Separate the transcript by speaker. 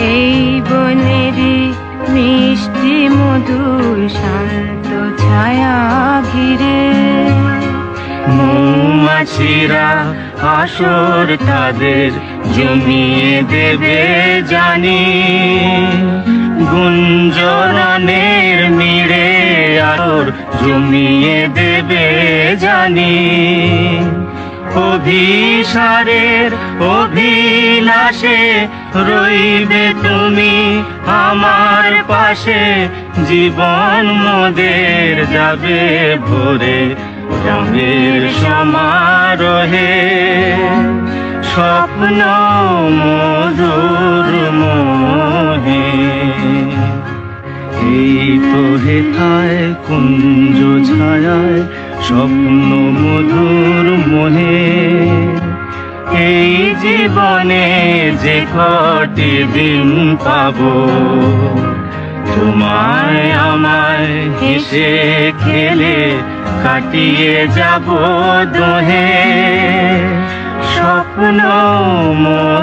Speaker 1: এই বনেরই মিষ্টি মধুর শান্ত ছায়া ঘিরে।
Speaker 2: মৌমাছিরা আসর তাদের জমিয়ে দেবে জানি। গুঞ্জরনের মিড়ে আর জমিয়ে দেবে জানি। অভিসারের অভিলাষে রইবে তুমি আমার পাশে। জীবন মোদের যাবে ভোরে রঙের সমারোহে। স্বপ্ন মধুর মোহে। এই তো হেথায় কুঞ্জ ছায়ায়, স্বপ্ন মধুর মোহে। এই জীবনে যে কটি দিন পাব? তোমায় আমায় হেসে খেলে কাটিয়ে যাব দোহে। স্বপ্ন মো